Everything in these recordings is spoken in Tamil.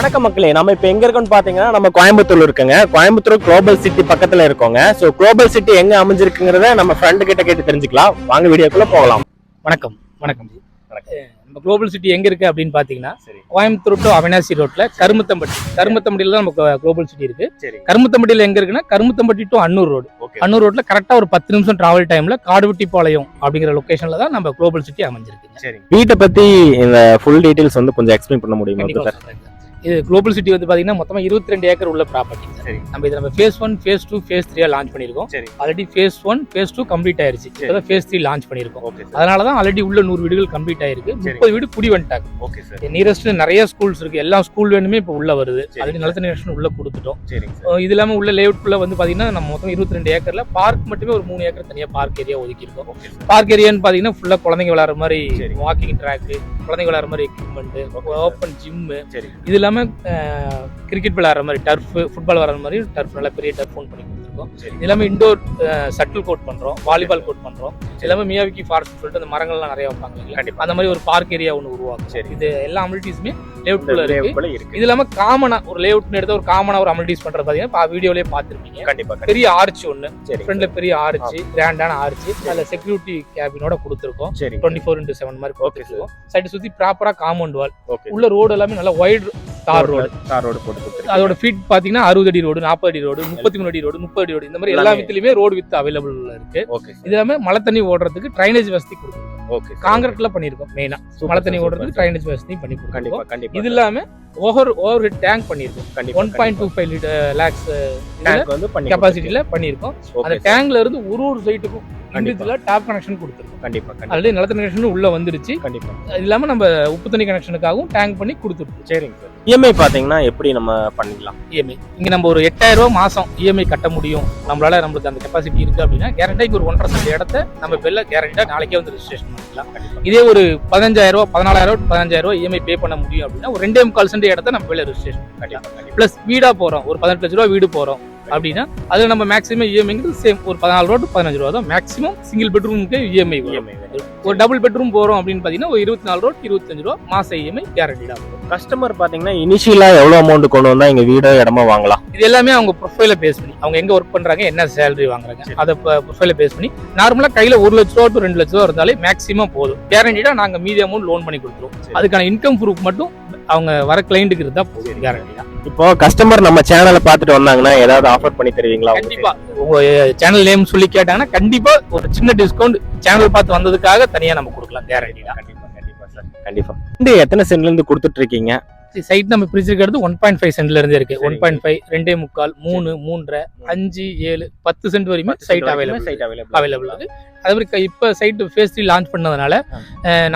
வணக்கம் மக்களே நம்ம இப்ப எங்க இருக்கோம்னு பாத்தீங்கன்னா நம்ம கோயம்புத்தூர்ல இருக்குங்க. கோயம்புத்தூர் குளோபல் சிட்டி பக்கத்துல இருக்கோங்க. சோ குளோபல் சிட்டி எங்க அமைஞ்சிருக்குங்கிறத நம்ம ஃப்ரெண்டு கிட்ட கேட்டு தெரிஞ்சுக்கலாம். வாங்க வீடியோக்குள்ள போகலாம். வணக்கம். வணக்கம். ஜி நம்ம குளோபல் சிட்டி எங்க இருக்கு அப்படின்னு பாத்தீங்கன்னா சரி. கோயம்புத்தூர் டு அவினாசி ரோட்ல கருமத்தம்பட்டி. கருமத்தம்பட்டியில தான் நமக்கு குளோபல் சிட்டி இருக்கு. சரி. கருமத்தம்பட்டியில எங்க இருக்குன்னா கருமத்தம்பட்டி டு அன்னூர் ரோடு அன்னூர் ரோட்ல கரெக்டா ஒரு பத்து நிமிஷம் டிராவல் டைம்ல காடுவெட்டிப்பாளையம் அப்படிங்கிற லொகேஷன்ல தான் நம்ம குளோபல் சிட்டி அமைஞ்சிருக்குங்க. சரி. வீட்டை பத்தி இந்த ஃபுல் டீடைல்ஸ் வந்து கொஞ்சம் எக்ஸ்பிளைன் பண்ண முடியுமா? சொல்றேங்க. இது குளோபல் சிட்டி வந்து பாத்தீங்கன்னா மொத்தமா இருபத்தி ரெண்டு ஏக்கர் உள்ள ப்ராப்பர்ட்டி சரி. நம்ம இதை நம்ம phase one phase two phase த்ரீயா launch பண்ணிருக்கோம் சரி. Already phase one phase two complete ஆயிருச்சு. இப்பதான் ஃபேஸ் த்ரீ லான்ச் பண்ணிருக்கோம் ஓகே சார் அதனால தான் ஆல்ரெடி உள்ள நூறு வீடுகள் கம்ப்ளீட் ஆயிருக்கு. சரி. முப்பது வீடு குடி வந்துட்டாங்க. ஓகே சார் நியரஸ்ட் நிறைய ஸ்கூல்ஸ் இருக்கு. எல்லா ஸ்கூல் வேணுமே இப்போ உள்ள வருது. சரி. அதுக்கு நிலத்தடி கனெக்ஷன் உள்ள கொடுத்துட்டோம். அஹ் இது இல்லாம உள்ள லேஅவுட்குள்ள வந்து பாத்தீங்கன்னா நம்ம மொத்தம் இருபத்தி ரெண்டு ஏக்கர்ல பார்க் மட்டுமே ஒரு மூணு ஏக்கர் தனியா பார்க் ஏரியா ஒதுக்கி இருக்கோம் சார் பார்க் ஏரியான்னு பாத்தீங்கன்னா ஃபுல்லா குழந்தைங்க விளையாடுற மாதிரி சரி. வாக்கிங் ட்ராக் குழந்தைங்க விளையாடுற மாதிரி எக்யூப்மெண்ட் ஓப்பன் ஜிம் சரி. இது இல்லாம கிரிக்கெட் விளையாடுற மாதிரி டர்ஃப் ஃபுட்பால் விளையாடுற மாதிரி டர்ஃப் நல்ல பெரிய டர்ஃப் ஃபோன் பண்ணி கொடுத்துருக்கோம். எல்லாமே இண்டோர் சட்டில் கோட் பண்றோம் வாலிபால் கோட் பண்றோம். இது எல்லாமே மியாவிக்கி ஃபாரஸ்ட் சொல்லிட்டு அந்த மரங்கள்லாம் நிறைய வைப்பாங்க இல்லைங்களா? கண்டிப்பா. அந்த மாதிரி ஒரு பார்க் ஏரியா ஒன்று உருவாக்கும் சரி. இது எல்லா அமிலிட்டிஸுமே இந்த இருக்கு. இது இல்லாம காமனா ஒரு லேஅவுட்னு எடுத்த ஒரு காமனா ஒரு அமிலிட்டிஸ் பண்றது பாத்தீங்கன்னா வீடியோலயே பாத்திருப்பீங்க கண்டிப்பா கண்டிப்பா. பெரிய ஆர்ச் ஒன்னு சரி. ஃப்ரண்ட்ல பெரிய ஆர்ச் கிராண்டான ஆர்ச் அதுல செக்யூரிட்டி கேபினோட கொடுத்துருக்கோம். டுவெண்ட்டி ஃபோர் இன்டூ செவன் மாதிரி ஓகே சைடு சுத்தி ப்ராப்பரா காம்பவுண்ட் வால் உள்ள ரோடு எல்லாமே நல்லா வைட் தார் ரோடு தார் ரோடு போட்டு அதோட ஃபீட் பாத்தீங்கன்னா அறுபது அடி ரோடு நாற்பது அடி ரோடு முப்பத்தி மூணு அடி ரோடு முப்பது அடி ரோடு இந்த மாதிரி எல்லா. வித்துலயுமே ரோடு வித் அவைலபிள் இருக்கு. ஓகே இது எல்லாமே மழை தண்ணி ஓடுறதுக்கு ட்ரைனேஜ் வசதி கொடுக்கும். ஓகே காங்கிரீட்ல பண்ணிருக்கோம் மெயினா மழை தண்ணி ஓடுறதுக்கு. ட்ரைனேஜ் வசதி பண்ணி கண்டிப்பா கண்டிப்பா இது இல்லாம ஓவர் ஓவர் ஹெட் டேங்க் பண்ணிருக்கோம். கண்டிப்பா one point two five lakhs tank வந்து பண்ணி கெப்பாசிட்டியில பண்ணிருக்கோம். அந்த. டேங்க்ல இருந்து ஒரு ஒரு சைட்டுக்கும் கண்டிப்பா. டேப் கனெக்ஷன் கொடுத்துருக்கோம். கண்டிப்பா ஆல்ரெடி நிலத்தடி கனெக்ஷன் உள்ள வந்துருச்சு. கண்டிப்பா. இல்லாம நம்ம உப்பு தண்ணி கனெக்ஷனுக்காகவும் டேங்க் பண்ணி கொடுத்துருக்கோம். சரிங்க சார் இஎம்ஐ பாத்தீங்கன்னா எப்படி நம்ம பண்ணிக்கலாம்? இஎம்ஐ இங்க நம்ம ஒரு எட்டாயிரம் மாசம் இஎம்ஐ கட்ட முடியும். நம்மளால நம்மளுக்கு அந்த கெப்பாசிட்டி இருக்கு அப்படின்னா கேரண்டிக்கு ஒரு ஒன்றரை சென்ட் இடத்த நம்ம பெல்ல கேரண்டா நாளைக்கே வந்து ரெஜிஸ்ட்ரேஷன் பண்ணிக்கலாம். இதே ஒரு பதினஞ்சாயிரம் ரூபாய் பதினாலாயிரம் ரூபாய் பதினஞ்சாயிரம் இஎம்ஐ பே பண்ண முடியும் அப்படின்னா ஒரு ரெண்டே முக்கால் சென்ட் இடத்த நம்ம பெல்ல ரெஜிஸ்ட்ரேஷன் பண்ணிக்கலாம். பிளஸ் வீடா போறோம். ஒரு பதினெட்டு லட்ச ரூபா வீடு போறோம். அப்படின்னா அதுல நம்ம மேக்ஸிமம் இஎம்ஐங்கிறது சேம் ஒரு பதினாலு ரூபா டு பதினஞ்சு ரூபா தான் மேக்ஸிமம் சிங்கிள் பெட்ரூமுக்கு இஎம்ஐ இஎம்ஐ ஒரு டபுள் பெட்ரூம் போறோம் அப்படின்னு பாத்தீங்கன்னா ஒரு இருபத்தி நாலு ரூபா இருபத்தஞ்சு ரூபா மாச இஎம்ஐ கேரண்டிடா வரும். கஸ்டமர் பாத்தீங்கன்னா இனிஷியலா எவ்வளவு அமௌண்ட் கொண்டு வந்தா எங்க வீடோ இடமா வாங்கலாம்? இது எல்லாமே அவங்க ப்ரொஃபைல பேஸ் பண்ணி அவங்க எங்க ஒர்க் பண்றாங்க என்ன சேலரி வாங்குறாங்க. அதை ப்ரொஃபைல பேஸ் பண்ணி நார்மலா கையில ஒரு லட்ச ரூபா டு ரெண்டு லட்ச ரூபா இருந்தாலே மேக்ஸிமம் போதும். கேரண்டிடா நாங்க மீதி அமௌண்ட் லோன் பண்ணி கொடுத்துருவோம். அதுக்கான இன்கம் ப்ரூஃப் மட்டும் அவங்க வர கிளைண்ட்டுக்கு இருந்தா போதும் இப்போ கஸ்டமர் நம்ம சேனலை பார்த்துட்டு வந்தாங்கன்னா ஏதாவது ஆஃபர் பண்ணி தருவீங்களா? கண்டிப்பா. உங்க சேனல் நேம் சொல்லி கேட்டாங்கன்னா கண்டிப்பா ஒரு சின்ன டிஸ்கவுண்ட் சேனல் பார்த்து வந்ததுக்காக தனியா நம்ம கொடுக்கலாம். கேரண்டிடா கண்டிப்பா கண்டிப்பா சார் கண்டிப்பா. இந்த எத்தனை சென்ட்ல இருந்து கொடுத்துட்டு இருக்கீங்க? சைட் நம்ம பிரிச்சிருக்கிறது ஒன் பாயிண்ட் ஃபைவ் சென்ட்ல இருந்து இருக்கு. ஒன் பாயிண்ட் ஃபைவ் ரெண்டே முக்கால் மூணு மூன்றரை அஞ்சு ஏழு பத்து சென்ட் வரையுமே site available site available available இருக்கு அதே. மாதிரி இப்ப சைட் ஃபேஸ் த்ரீ லான்ச் பண்ணதுனால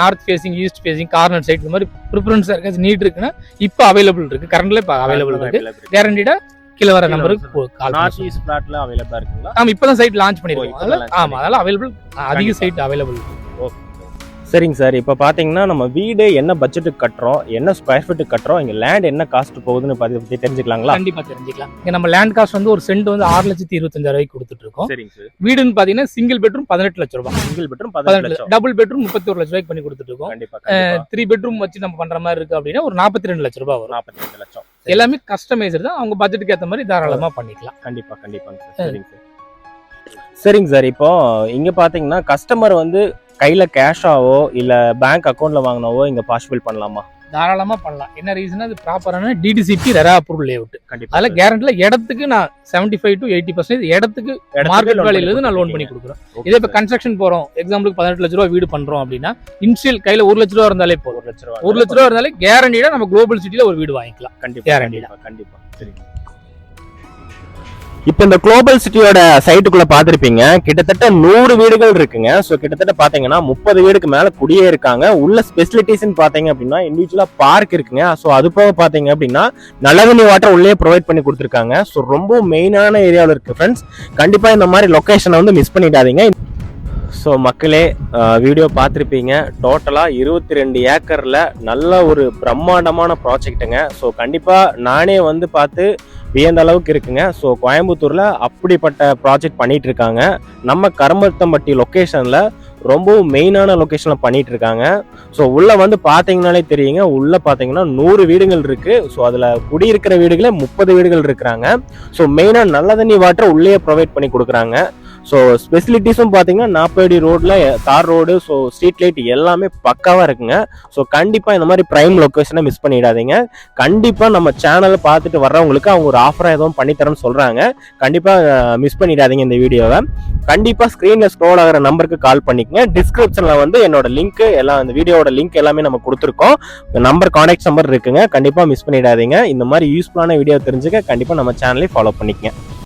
north facing east facing corner site இந்த மாதிரி ப்ரிஃபரன்ஸ் இருக்காது நீட் இருக்குன்னா இப்போ அவைலபிள் இருக்கு. கரண்ட்ல இப்போ அவைலபிள் இருக்கு. கேரண்டிடா கீழே வர நம்பருக்கு கால் ஈஸ்ட் பிளாட்ல அவைலபிளா இருக்குங்களா? ஆமா இப்பதான் சைட் லான்ச் பண்ணிருக்கோம். ஆமா அதனால அவைலபிள் அதிக. Site available okay. சரிங்க சார். இப்போ பார்த்தீங்கன்னா நம்ம வீடு என்ன பட்ஜெட்டுக்கு கட்டுறோம் என்ன ஸ்கொயர் ஃபீட்டுக்கு கட்டுறோம் இங்கே லேண்ட் என்ன காஸ்ட் போகுதுன்னு பத்தி பத்தி தெரிஞ்சுக்கலாங்களா? கண்டிப்பா தெரிஞ்சுக்கலாம். இங்க நம்ம லேண்ட் காஸ்ட் வந்து ஒரு சென்ட் வந்து ஆறு லட்சத்தி இருபத்தஞ்சாயிரம் கொடுத்துட்டு இருக்கோம் சரிங்க சார். வீடுன்னு பாத்தீங்கன்னா சிங்கிள் பெட்ரூம் பதினெட்டு லட்ச ரூபாய். சிங்கிள் பெட்ரூம் பதினெட்டு லட்சம். டபுள் பெட்ரூம் முப்பத்தி ஒரு லட்ச ரூபாய்க்கு பண்ணி கொடுத்துட்டு இருக்கோம் கண்டிப்பா. கண்டிப்பா த்ரீ பெட்ரூம் வச்சு நம்ம பண்ற மாதிரி இருக்கு அப்படின்னா ஒரு நாற்பத்தி ரெண்டு லட்ச ரூபாய் வரும். நாற்பத்தி ரெண்டு லட்சம் எல்லாமே கஸ்டமைசர் தான். அவங்க பட்ஜெட்டுக்கு ஏத்த மாதிரி தாராளமா பண்ணிக்கலாம். கண்டிப்பா கண்டிப்பாங்க சார். சரிங்க சார். சரிங்க சார். இப்போ இங்க பாத்தீங்கன்னா கஸ்டமர் வந்து கையில கேஷாவோ இல்ல பேங்க் அக்கௌண்ட்ல வாங்கினாவோ இங்க பாசிபிள் பண்ணலாமா? தாராளமா பண்ணலாம். என்ன ரீசன் அது ப்ராப்பரான டிடிசிபி ரெரா அப்ரூவல் லேஅவுட் கண்டிப்பா. அதுல கேரண்டில இடத்துக்கு நான் seventy five to eighty percent இடத்துக்கு மார்க்கெட் வேலையில இருந்து நான் லோன் பண்ணி கொடுக்குறேன் இதே இப்ப கன்ஸ்ட்ரக்ஷன் போறோம். எக்ஸாம்பிளுக்கு பதினெட்டு லட்ச ரூபா வீடு பண்றோம் அப்படின்னா இன்ஷியல் கையில ஒரு லட்ச ரூபா இருந்தாலே போதும். ஒரு லட்ச ரூபா ஒரு லட்ச ரூபா இருந்தாலே கேரண்டிடா நம்ம குளோபல் சிட்டில ஒரு வீடு வாங்கிக்கலாம். கண்டிப்பா guarantee கண்டிப்பா கண்டிப்பா. சரி. இப்போ இந்த குளோபல் சிட்டியோட சைட்டுக்குள்ள பார்த்துருப்பீங்க. கிட்டத்தட்ட நூறு வீடுகள் இருக்குங்க. ஸோ கிட்டத்தட்ட பார்த்தீங்கன்னா முப்பது வீடுக்கு மேலே குடியே இருக்காங்க. உள்ள ஸ்பெசிலிட்டிஸ்னு பார்த்தீங்க அப்படின்னா இண்டிவிஜுவலாக பார்க் இருக்குங்க. ஸோ அது போக பார்த்தீங்க அப்படின்னா நல்ல தண்ணி வாட்டர் உள்ளே ப்ரொவைட் பண்ணி கொடுத்துருக்காங்க. ஸோ ரொம்ப மெயினான ஏரியாவில் இருக்குது ஃப்ரெண்ட்ஸ் கண்டிப்பாக இந்த மாதிரி லொக்கேஷனை வந்து மிஸ் பண்ணிடாதீங்க. ஸோ மக்களே வீடியோ பார்த்துருப்பீங்க. டோட்டலாக இருபத்தி ரெண்டு ஏக்கரில் நல்ல ஒரு பிரம்மாண்டமான ப்ராஜெக்ட்டுங்க ஸோ கண்டிப்பாக நானே வந்து பார்த்து வியந்த அளவுக்கு இருக்குங்க. ஸோ கோயம்புத்தூரில் அப்படிப்பட்ட ப்ராஜெக்ட் பண்ணிகிட்டு இருக்காங்க நம்ம கருமத்தம்பட்டி லொக்கேஷனில் ரொம்பவும் மெயினான லொக்கேஷனில் பண்ணிகிட்டு இருக்காங்க ஸோ உள்ளே வந்து பார்த்தீங்கனாலே தெரியுங்க. உள்ளே பார்த்தீங்கன்னா நூறு வீடுகள் இருக்குது ஸோ அதில் குடியிருக்கிற வீடுகளே முப்பது வீடுகள் இருக்கிறாங்க. ஸோ மெயினாக நல்ல தண்ணி வாட்டர் உள்ளே ப்ரொவைட் பண்ணி கொடுக்குறாங்க. ஸோ ஸ்பெசிலிட்டிஸும் பார்த்தீங்கன்னா நாற்பது ரோடில் தார் ரோடு ஸோ ஸ்ட்ரீட் லைட் எல்லாமே பக்காவாக இருக்குங்க. ஸோ கண்டிப்பாக இந்த மாதிரி ப்ரைம் லொக்கேஷனை மிஸ் பண்ணிடாதீங்க. கண்டிப்பாக நம்ம சேனலை பார்த்துட்டு வர்றவங்களுக்கு அவங்க ஒரு ஆஃபராக எதுவும் பண்ணித்தரேன்னு சொல்கிறாங்க கண்டிப்பாக மிஸ் பண்ணிடாதீங்க இந்த வீடியோவை. கண்டிப்பாக ஸ்க்ரீனில் ஸ்க்ரோல் ஆகிற நம்பருக்கு கால் பண்ணிக்கங்க. டிஸ்கிரிப்ஷனில் வந்து என்னோட லிங்க் எல்லாம் இந்த வீடியோட லிங்க் எல்லாமே நம்ம கொடுத்துருக்கோம். நம்பர் காண்டாக்ட் நம்பர் இருக்குங்க. கண்டிப்பாக மிஸ் பண்ணிடாதீங்க. இந்த மாதிரி யூஸ்ஃபுல்லான வீடியோ தெரிஞ்சுக்க கண்டிப்பாக நம்ம சேனலை ஃபாலோ பண்ணிக்கங்க.